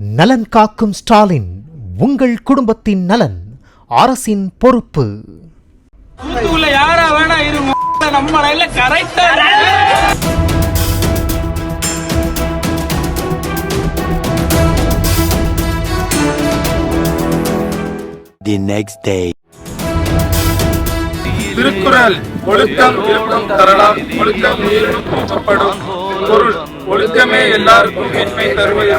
நலன் காக்கும் ஸ்டாலின் உங்கள் குடும்பத்தின் நலன் அரசின் பொறுப்பு. the next day. திருக்குறள் ஒழுக்கம் தரலாம். ஒழுக்கம் பொருள். ஒழுக்கமே எல்லாருக்கும் மேன்மை தருவது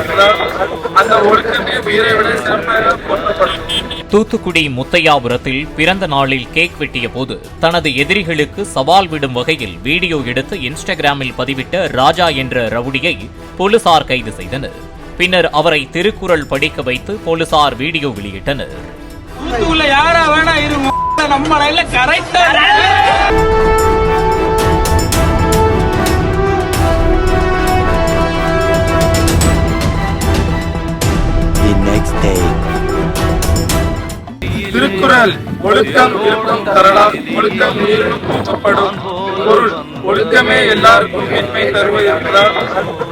அந்த ஒழுக்கமே உயிரை விட சிறப்பாக போற்றப்படும். தூத்துக்குடி முத்தையாபுரத்தில் பிறந்த நாளில் கேக் வெட்டிய போது தனது எதிரிகளுக்கு சவால் விடும் வகையில் வீடியோ எடுத்து இன்ஸ்டாகிராமில் பதிவிட்ட ராஜா என்ற ரவுடியை போலீசார் கைது செய்தனர். பின்னர் அவரை திருக்குறள் படிக்க வைத்து போலீசார் வீடியோ வெளியிட்டனர். தூத்துக்குள்ள யாரா வேணா இரு நம்ம கரெக்டா திருக்குறள் ஒழுக்கம் விருப்பம் தரலாம் ஒழுக்கம் உயிரினும் பொருள் ஒழுக்கமே எல்லாருக்கும் மேன்மை தருவது என்றால்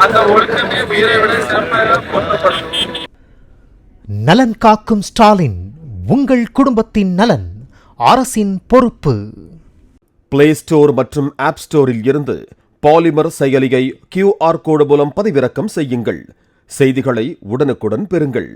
அந்த ஒழுக்கமே உயிரை விட சிறப்பாக போற்றப்படும். நலன் காக்கும் ஸ்டாலின் உங்கள் குடும்பத்தின் நலன் அரசின் பொறுப்பு. பிளே ஸ்டோர் மற்றும் ஆப் ஸ்டோரில் இருந்து பாலிமர் செயலியை கியூஆர் கோடு மூலம் பதிவிறக்கம் செய்யுங்கள். செய்திகளை உடனுக்குடன் பெறுங்கள்.